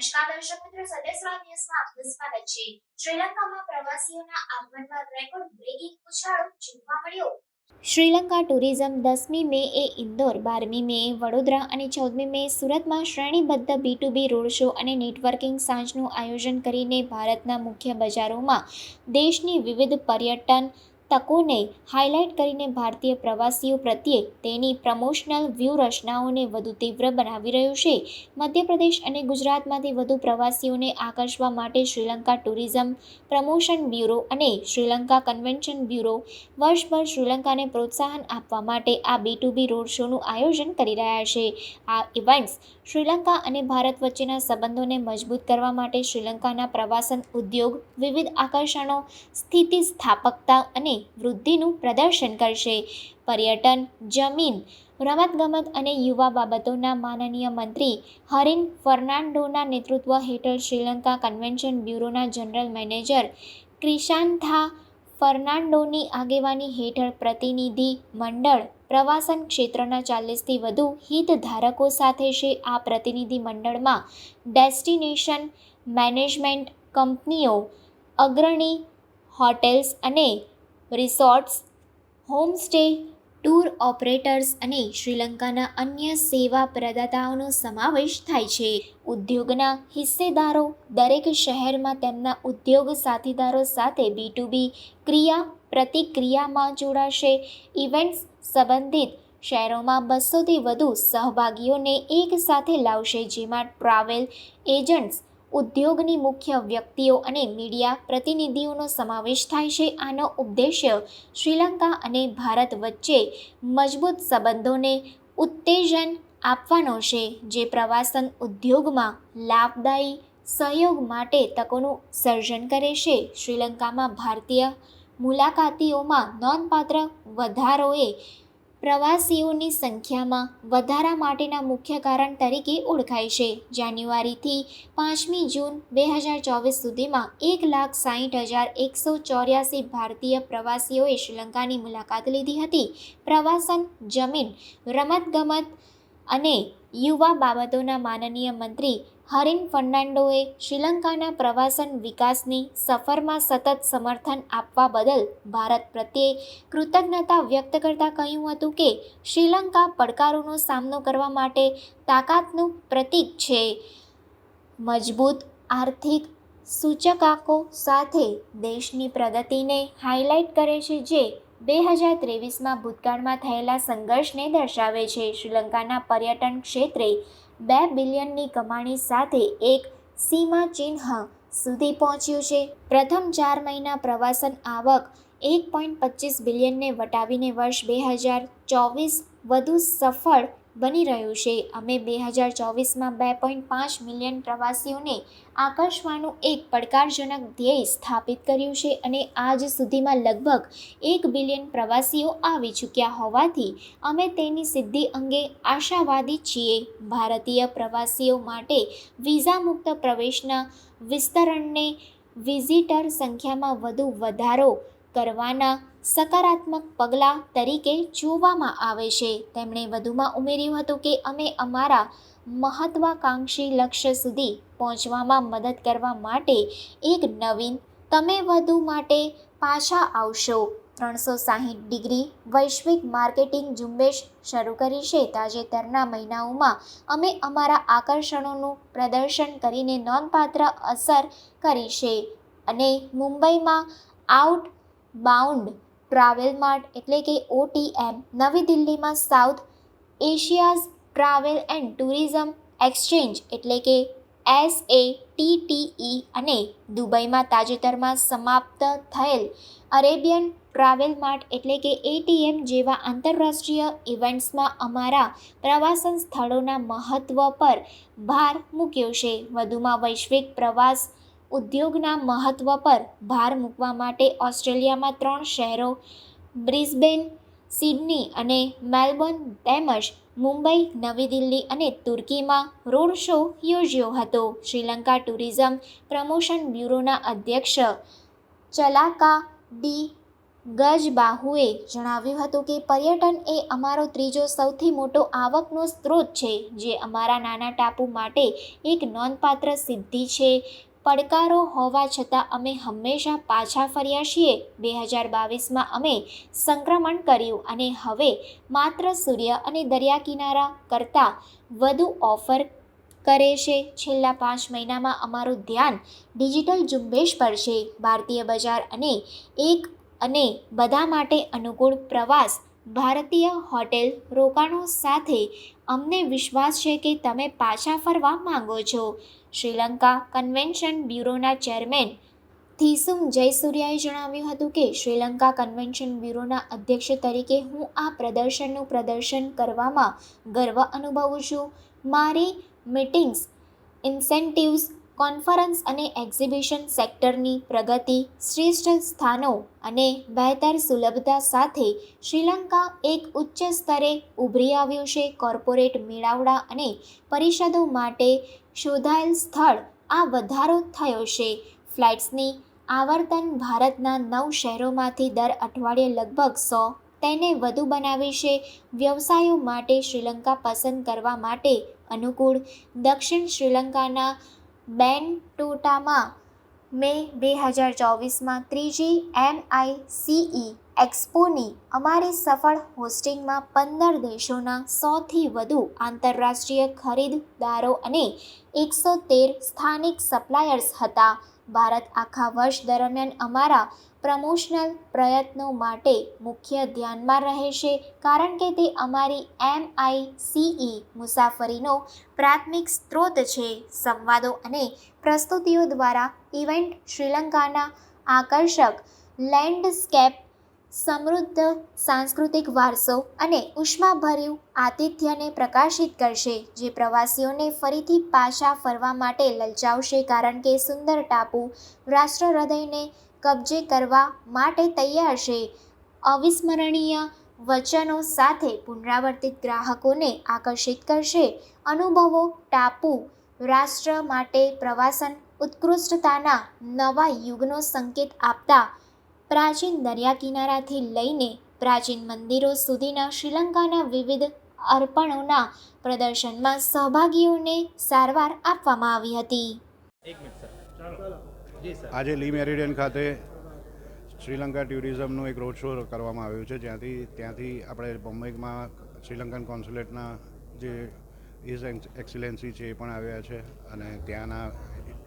નમસ્કાર દર્શક મિત્રો સદેશરા ન્યૂઝમાં આપનું સ્વાગત છે શ્રીલંકામાં પ્રવાસીઓના આગમનમાં રેકોર્ડ બ્રેકિંગ ઉછાળો જોવા મળ્યો. શ્રીલંકા ટુરિઝમ દસમી મે એ ઇન્દોર, બારમી મે વડોદરા અને ચૌદમી મે સુરતમાં શ્રેણીબદ્ધ B to B road show અને નેટવર્કિંગ સાંજનું આયોજન કરીને ભારતના મુખ્ય બજારોમાં દેશની વિવિધ પર્યટન તકોને હાઇલાઇટ કરીને ભારતીય પ્રવાસીઓ પ્રત્યે તેની પ્રમોશનલ વ્યૂહરચનાઓને વધુ તીવ્ર બનાવી રહ્યું છે. મધ્યપ્રદેશ અને ગુજરાતમાંથી વધુ પ્રવાસીઓને આકર્ષવા માટે શ્રીલંકા ટુરિઝમ પ્રમોશન બ્યુરો અને શ્રીલંકા કન્વેન્શન બ્યુરો વર્ષભર શ્રીલંકાને પ્રોત્સાહન આપવા માટે આ બી ટુ બી રોડ શોનું આયોજન કરી રહ્યા છે. આ ઇવેન્ટ્સ શ્રીલંકા અને ભારત વચ્ચેના સંબંધોને મજબૂત કરવા માટે શ્રીલંકાના પ્રવાસન ઉદ્યોગ વિવિધ આકર્ષણો, સ્થિતિસ્થાપકતા અને વૃદ્ધિનું પ્રદર્શન કરશે. પર્યટન, જમીન, રમતગમત અને યુવા બાબતોના માનનીય મંત્રી હરિન ફર્નાન્ડોના નેતૃત્વ હેઠળ શ્રીલંકા કન્વેન્શન બ્યુરોના જનરલ મેનેજર ક્રિશાંથા ફર્નાન્ડોની આગેવાની હેઠળ પ્રતિનિધિ મંડળ પ્રવાસન ક્ષેત્રના ચાલીસથી વધુ હિતધારકો સાથે છે. આ પ્રતિનિધિ મંડળમાં ડેસ્ટિનેશન મેનેજમેન્ટ કંપનીઓ, અગ્રણી હોટેલ્સ અને રિસોર્ટ્સ, હોમસ્ટે, ટૂર ઓપરેટર્સ અને શ્રીલંકાના અન્ય સેવા પ્રદાતાઓનો સમાવેશ થાય છે. ઉદ્યોગના હિસ્સેદારો દરેક શહેરમાં તેમના ઉદ્યોગ સાથીદારો સાથે બી બી ક્રિયા પ્રતિક્રિયામાં જોડાશે. ઇવેન્ટ્સ સંબંધિત શહેરોમાં બસોથી વધુ સહભાગીઓને એક સાથે લાવશે, જેમાં ટ્રાવેલ એજન્ટ્સ ઉદ્યોગની મુખ્ય વ્યક્તિઓ અને મીડિયા પ્રતિનિધિઓનો સમાવેશ થાય છે. આનો ઉદ્દેશ્ય શ્રીલંકા અને ભારત વચ્ચે મજબૂત સંબંધોને ઉત્તેજન આપવાનો છે, જે પ્રવાસન ઉદ્યોગમાં લાભદાયી સહયોગ માટે તકોનું સર્જન કરે છે. શ્રીલંકામાં ભારતીય મુલાકાતીઓમાં નોંધપાત્ર વધારોએ પ્રવાસીઓની સંખ્યામાં વધારા માટેના મુખ્ય કારણ તરીકે ઓળખાય છે. જાન્યુઆરીથી પાંચમી જૂન બે હજાર ચોવીસ સુધીમાં એક લાખ સાહીઠ હજાર એકસો ચોર્યાસી ભારતીય પ્રવાસીઓએ શ્રીલંકાની મુલાકાત લીધી હતી. પ્રવાસન, જમીન, રમતગમત અને યુવા બાબતોના માનનીય મંત્રી હરિન ફર્નાન્ડોએ શ્રીલંકાના પ્રવાસન વિકાસની સફરમાં સતત સમર્થન આપવા બદલ ભારત પ્રત્યે કૃતજ્ઞતા વ્યક્ત કરતાં કહ્યું હતું કે શ્રીલંકા પડકારોનો સામનો કરવા માટે તાકાતનું પ્રતીક છે. મજબૂત આર્થિક સૂચકાંકો સાથે દેશની પ્રગતિને હાઇલાઇટ કરે છે જે બે હજાર ત્રેવીસમાં ભૂતકાળમાં થયેલા સંઘર્ષને દર્શાવે છે. શ્રીલંકાના પર્યટન ક્ષેત્રે બે બિલિયનની કમાણી સાથે એક સીમા ચિહ્ન સુધી પહોંચ્યું છે. પ્રથમ ચાર મહિના પ્રવાસન આવક એક પોઈન્ટ પચીસ બિલિયનને વટાવીને વર્ષ બે હજાર ચોવીસ વધુ સફળ બની રહ્યું છે. અમે બે હજાર ચોવીસમાં બે પોઈન્ટ પાંચ મિલિયન પ્રવાસીઓને આકર્ષવાનું એક પડકારજનક ધ્યેય સ્થાપિત કર્યું છે અને આજ સુધીમાં લગભગ એક બિલિયન પ્રવાસીઓ આવી ચૂક્યા હોવાથી અમે તેની સિદ્ધિ અંગે આશાવાદી છીએ. ભારતીય પ્રવાસીઓ માટે વિઝા મુક્ત પ્રવેશના વિસ્તરણને વિઝિટર સંખ્યામાં વધુ વધારો કરવાના સકારાત્મક પગલાં તરીકે જોવામાં આવે છે. તેમણે વધુમાં ઉમેર્યું હતું કે અમે અમારા મહત્વાકાંક્ષી લક્ષ્ય સુધી પહોંચવામાં મદદ કરવા માટે એક નવીન, તમે વધુ માટે પાછા આવશો. ત્રણસો સાહીઠ ડિગ્રી વૈશ્વિક માર્કેટિંગ ઝુંબેશ શરૂ કરી છે. તાજેતરના મહિનાઓમાં અમે અમારા આકર્ષણોનું પ્રદર્શન કરીને નોંધપાત્ર અસર કરી છે અને મુંબઈમાં આઉટ બાઉન્ડ ટ્રાવેલ માર્ટ એટલે કે ઓટીએમ નવી દિલ્હીમાં South Asia's travel and tourism exchange એટલે કે એસ એ ટીટીઈ અને દુબઈમાં તાજેતરમાં સમાપ્ત થયેલ અરેબિયન ટ્રાવેલ માર્ટ એટલે કે એટીએમ જેવા આંતરરાષ્ટ્રીય ઇવેન્ટ્સમાં અમારા પ્રવાસન સ્થળોના મહત્ત્વ પર ભાર મૂક્યો છે. વધુમાં વૈશ્વિક પ્રવાસ ઉદ્યોગના મહત્ત્વ પર ભાર મૂકવા માટે ઓસ્ટ્રેલિયામાં ત્રણ શહેરો, બ્રિસ્બેન, સિડની અને મેલબોર્ન તેમજ મુંબઈ, નવી દિલ્હી અને તુર્કીમાં રોડ શો યોજ્યો હતો. શ્રીલંકા ટુરિઝમ પ્રમોશન બ્યુરોના અધ્યક્ષ ચલાકા ડી. ગજબાહુએ જણાવ્યું હતું કે, પર્યટન એ અમારો ત્રીજો સૌથી મોટો આવકનો સ્ત્રોત છે, જે અમારા નાના ટાપુ માટે એક નોંધપાત્ર સિદ્ધિ છે. પડકારો હોવા છતાં અમે હંમેશા પાછા ફર્યા છીએ. બે હજાર બાવીસમાં અમે સંક્રમણ કર્યું અને હવે માત્ર સૂર્ય અને દરિયા કિનારા કરતાં વધુ ઓફર કરે છે. છેલ્લા પાંચ મહિનામાં અમારું ધ્યાન ડિજિટલ ઝુંબેશ પર છે. ભારતીય બજાર અને એક અને બધા માટે અનુકૂળ પ્રવાસ ભારતીય હોટેલ રોકાણો સાથે અમને વિશ્વાસ છે કે તમે પાછા ફરવા માંગો છો. શ્રીલંકા કન્વેન્શન બ્યુરોના ચેરમેન થીસુમ જયસૂર્યાએ જણાવ્યું હતું કે શ્રીલંકા કન્વેન્શન બ્યુરોના અધ્યક્ષ તરીકે હું આ પ્રદર્શનનું પ્રદર્શન કરવામાં ગર્વ અનુભવું છું. મારી મિટિંગ્સ, ઇન્સેન્ટિવ્સ કોન્ફરન્સ અને એક્ઝિબિશન સેક્ટરની પ્રગતિ, શ્રેષ્ઠ સ્થાનો અને બહેતર સુલભતા સાથે શ્રીલંકા એક ઉચ્ચ સ્તરે ઉભરી આવ્યું છે. કોર્પોરેટ મેળાવડા અને પરિષદો માટે શોધાયેલ સ્થળ આ વધારો થયો છે. ફ્લાઇટ્સની આવર્તન ભારતના નવ શહેરોમાંથી દર અઠવાડિયે લગભગ સો તેને વધુ બનાવી છે. વ્યવસાયો માટે શ્રીલંકા પસંદ કરવા માટે અનુકૂળ દક્ષિણ શ્રીલંકાના બેનટોટામાં મે બે હજાર ચોવીસમાં ત્રીજી એમઆઈસીઈ એક્સપોની અમારી સફળ હોસ્ટિંગમાં પંદર દેશોના સોથી વધુ આંતરરાષ્ટ્રીય ખરીદદારો અને એકસો તેર સ્થાનિક સપ્લાયર્સ હતા. ભારત આખા વર્ષ દરમિયાન અમારા પ્રમોશનલ પ્રયત્નો માટે મુખ્ય ધ્યાનમાં રહેશે કારણ કે તે અમારી એમઆઈસીઈ મુસાફરીનો પ્રાથમિક સ્ત્રોત છે. સંવાદો અને પ્રસ્તુતિઓ દ્વારા ઇવેન્ટ શ્રીલંકાના આકર્ષક લેન્ડસ્કેપ સમૃદ્ધ સાંસ્કૃતિક વારસો અને ઉષ્માભર્યું આતિથ્યને પ્રકાશિત કરશે, જે પ્રવાસીઓને ફરીથી પાછા ફરવા માટે લલચાવશે કારણ કે સુંદર ટાપુ રાષ્ટ્ર હૃદયને કબજે કરવા માટે તૈયાર છે. અવિસ્મરણીય વચનો સાથે પુનરાવર્તિત ગ્રાહકોને આકર્ષિત કરશે. અનુભવો ટાપુ રાષ્ટ્ર માટે પ્રવાસન ઉત્કૃષ્ટતાના નવા યુગનો સંકેત આપતા પ્રાચીન દરિયા કિનારાથી લઈને પ્રાચીન મંદિરો સુધીના શ્રીલંકાના વિવિધ અર્પણોના પ્રદર્શનમાં સહભાગીઓને સારવાર આપવામાં આવી હતી. એક મિનિટ સર. ચાલો જી સર. આજે લી મેરિડિયન ખાતે શ્રીલંકા ટુરિઝમનું એક રોડ શો કરવામાં આવ્યું છે. જ્યાંથી ત્યાંથી આપણે બોમ્બેમાં શ્રીલંકન કોન્સ્યુલેટના જે ઇઝ એક્સિલેન્સી છે એ પણ આવ્યા છે. અને ત્યાંના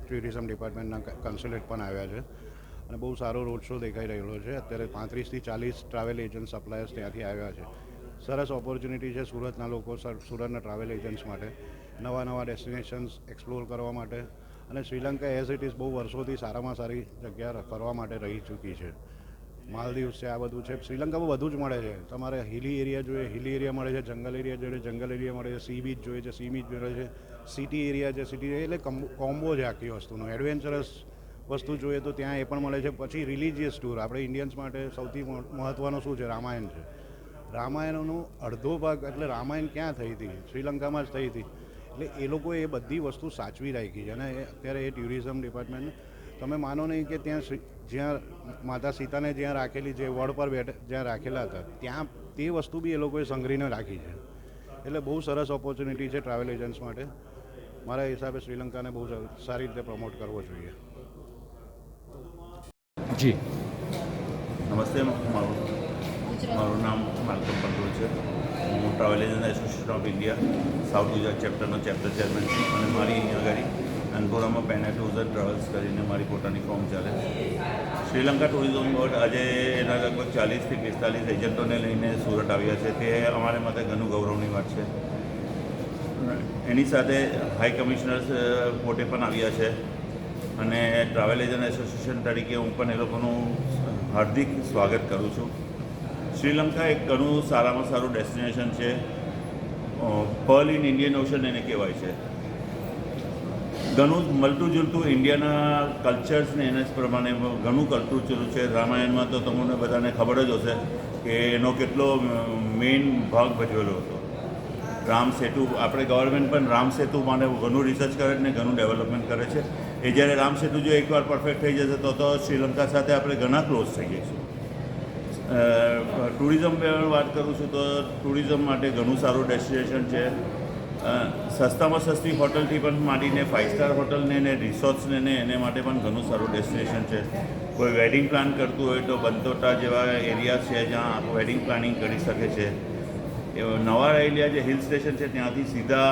ટુરિઝમ ડિપાર્ટમેન્ટના કન્સ્યુલેટ પણ આવ્યા છે. અને બહુ સારો રોડ શો દેખાઈ રહ્યો છે. અત્યારે પાંત્રીસથી ચાલીસ ટ્રાવેલ એજન્ટ સપ્લાયર્સ ત્યાંથી આવ્યા છે. સરસ ઓપોર્ચ્યુનિટી છે સુરતના લોકો સુરતના ટ્રાવેલ એજન્ટ્સ માટે. નવા નવા ડેસ્ટિનેશન્સ એક્સપ્લોર કરવા માટે. અને શ્રીલંકા એઝ ઇટ ઇઝ બહુ વર્ષોથી સારામાં સારી જગ્યા ફરવા માટે રહી ચૂકી છે. માલદીવ્સ છે, આ બધું છે. શ્રીલંકામાં બધું જ મળે છે. તમારે હિલી એરિયા જોઈએ હિલી એરિયા મળે છે જંગલ એરિયા જોઈએ જંગલ એરિયા મળે છે સી બીચ જોઈએ છે સી બીચ મળે છે. સિટી એરિયા છે સિટી એટલે કોમ્બો છે આખી વસ્તુનો. એડવેન્ચરસ વસ્તુ જોઈએ તો ત્યાં એ પણ મળે છે. પછી રિલિજિયસ ટૂર આપણે ઇન્ડિયન્સ માટે સૌથી મહ- મહત્ત્વનું શું છે? રામાયણ છે. રામાયણનો અડધો ભાગ એટલે રામાયણ ક્યાં થઈ હતી? શ્રીલંકામાં જ થઈ હતી. એટલે એ લોકોએ એ બધી વસ્તુ સાચવી રાખી છે. અને અત્યારે એ ટુરિઝમ ડિપાર્ટમેન્ટ તમે માનો નહીં કે ત્યાં જ્યાં માતા સીતાને જ્યાં રાખેલી જે વડ પર બેઠ, જ્યાં રાખેલા હતા, ત્યાં તે વસ્તુ બી એ લોકોએ સંગ્રહીને રાખી છે. એટલે બહુ સરસ ઓપોર્ચ્યુનિટી છે ટ્રાવેલ એજન્ટ્સ માટે. મારા હિસાબે શ્રીલંકાને બહુ સારી રીતે પ્રમોટ કરવો જોઈએ. જી. નમસ્તે, મારું મારું નામ માલકમ પટેલ છે. હું travel agent association of India south Gujarat ચેપ્ટરનો chapter chairman છું અને મારી અહીંયા આગળ અનપુરામાં પેના ટુઝર ટ્રાવેલ્સ કરીને મારી પોતાની ફોર્મ ચાલે છે. શ્રીલંકા ટુરિઝમ બોર્ડ આજે એના લગભગ ચાલીસથી પિસ્તાલીસ એજન્ટોને લઈને સુરત આવ્યા છે. તે અમારે માટે ઘણું ગૌરવની વાત છે. એની સાથે હાઈ કમિશનર્સ પોતે પણ આવ્યા છે. અને ટ્રાવેલ એજન્ટ એસોસિએશન તરીકે હું પણ એ લોકોનું હાર્દિક સ્વાગત કરું છું. શ્રીલંકા એક ઘણું સારામાં સારું ડેસ્ટિનેશન છે. પર્લ ઇન ઇન્ડિયન ઓશન એને કહેવાય છે. ઘણું મળતું જુલતું ઇન્ડિયાના કલ્ચર્સને એના જ પ્રમાણે ઘણું કરતું ચલું છે. રામાયણમાં તો તમને બધાને ખબર જ હશે કે એનો કેટલો મેઇન ભાગ ભજવેલો હતો. રામ સેતુ, આપણે ગવર્મેન્ટ પણ રામ સેતુ માટે ઘણું રિસર્ચ કરે છે ને ઘણું ડેવલપમેન્ટ કરે છે. એ જ્યારે રામ સેતુ જો એકવાર પરફેક્ટ થઈ જશે, તો તો શ્રીલંકા સાથે આપણે ઘણા ક્લોઝ થઈ જઈશું. ટુરિઝમ વાત કરું છું, તો ટુરિઝમ માટે ઘણું સારું ડેસ્ટિનેશન છે. સસ્તામાં સસ્તી હોટલથી પણ માંડીને ફાઇવ સ્ટાર હોટલને ને રિસોર્ટ્સને ને એને માટે પણ ઘણું સારું ડેસ્ટિનેશન છે. કોઈ વેડિંગ પ્લાન કરતું હોય તો બંતોટા જેવા એરિયા છે જ્યાં વેડિંગ પ્લાનિંગ કરી શકે છે. નવા એરિયા જે હિલ સ્ટેશન છે, ત્યાંથી સીધા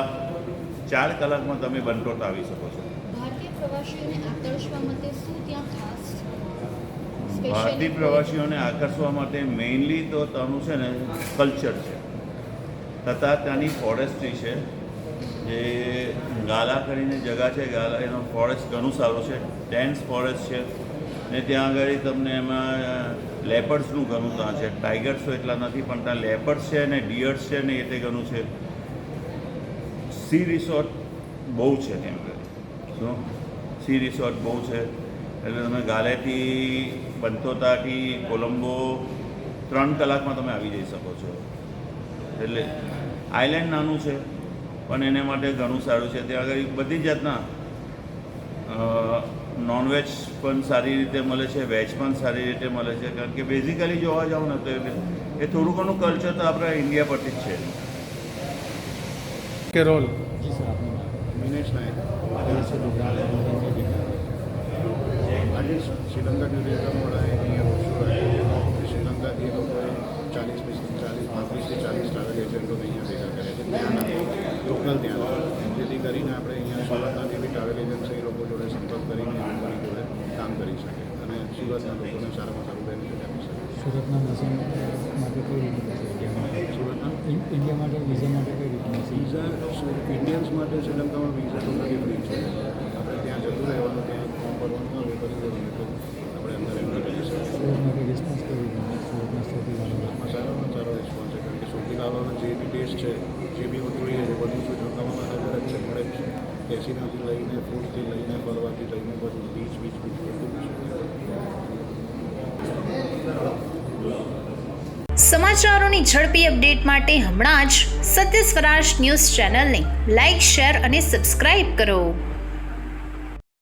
ચાર કલાકમાં તમે બંતોટા આવી શકો છો. પ્રવાસીઓને આકર્ષવા માટે શું ત્યાં ખાસ ભારતીય પ્રવાસીઓને આકર્ષવા માટે મેઇનલી તો ત્યાંનું છે ને કલ્ચર છે. તથા ત્યાંની ફોરેસ્ટ્રી છે. જે ગાલા કરીને જગા છે ગાલા એનો ફોરેસ્ટ ઘણું સારું છે. ડેન્સ ફોરેસ્ટ છે. ને ત્યાં આગળ તમને એમાં લેપર્સનું ઘણું ત્યાં છે. ટાઈગર્સ તો એટલા નથી પણ ત્યાં લેપર્સ છે ને ડિયર્સ છે ને એ તે ઘણું છે. સી રિસોર્ટ બહુ છે ત્યાં આગળ. શું? સી રિસોર્ટ બહુ છે. એટલે તમે ગાલેથી બંતોતાથી કોલંબો ત્રણ કલાકમાં તમે આવી જઈ શકો છો. એટલે આઇલેન્ડ નાનું છે પણ એને માટે ઘણું સારું છે. ત્યાં આગળ બધી જાતના નોનવેજ પણ સારી રીતે મળે છે વેજ પણ સારી રીતે મળે છે. કારણ કે બેઝિકલી જોવા જાઓ ને તો એ થોડું ઘણું કલ્ચર તો આપણા ઇન્ડિયા પરથી જ છે. કેરોલ જી સર આપનું આજે શ્રીલંકા ટુરિઝમવાળાએ અહીંયા રોડ શો રાખ્યો છે શ્રીલંકાથી એ લોકોએ ચાલીસ ચાલીસ પાંત્રીસથી ચાલીસ ટ્રાવેલ એજન્ટો અહીંયા ભેગા કરે છે. ત્યાંના લોકલ ત્યાં જેથી કરીને આપણે અહીંયા સુરતના જે બી ટ્રાવેલ એજન્સી એ લોકો જોડે સંપર્ક કરીને એ લોકોની જોડે કામ કરી શકે અને સુરતના લોકોને સારામાં સારું બેનિફિટ આપી શકે. સુરતના નર્સિંગ માટે કોઈ રીતે સુરતના? ઇન્ડિયા માટે વિઝા માટે કઈ રીતે વિઝા ઇન્ડિયન્સ માટે શ્રીલંકામાં વિઝા તો નથી ફ્રી છે. આપણે ત્યાં જતું રહેવાનું ત્યાં ફોર્મ ભરવાનું આવે કરી દેવાનું એટલે આપણે અંદર એન્ટર કરી શકીએ સુરત માટે રિસ્પોન્સ કઈ રીતનું સુરતના સૌથી વધારે આમાં સારામાં સારો રિસ્પોન્સ છે કારણ કે સૌથી લાવવાનો જે બી ટેસ્ટ છે, જે બી જોઈએ છે બધું શ્રીલંકામાં અલગ અલગ છે, મળે છે. કેસીનાથી લઈને, ફૂડથી લઈને, ફરવાથી લઈને બધું બીચ બીચ બીચ બધું સમાચારોની ઝડપી અપડેટ માટે હમણાં જ સત્ય સ્વરાજ ન્યૂઝ ચેનલને લાઇક શેર અને સબસ્ક્રાઇબ કરો.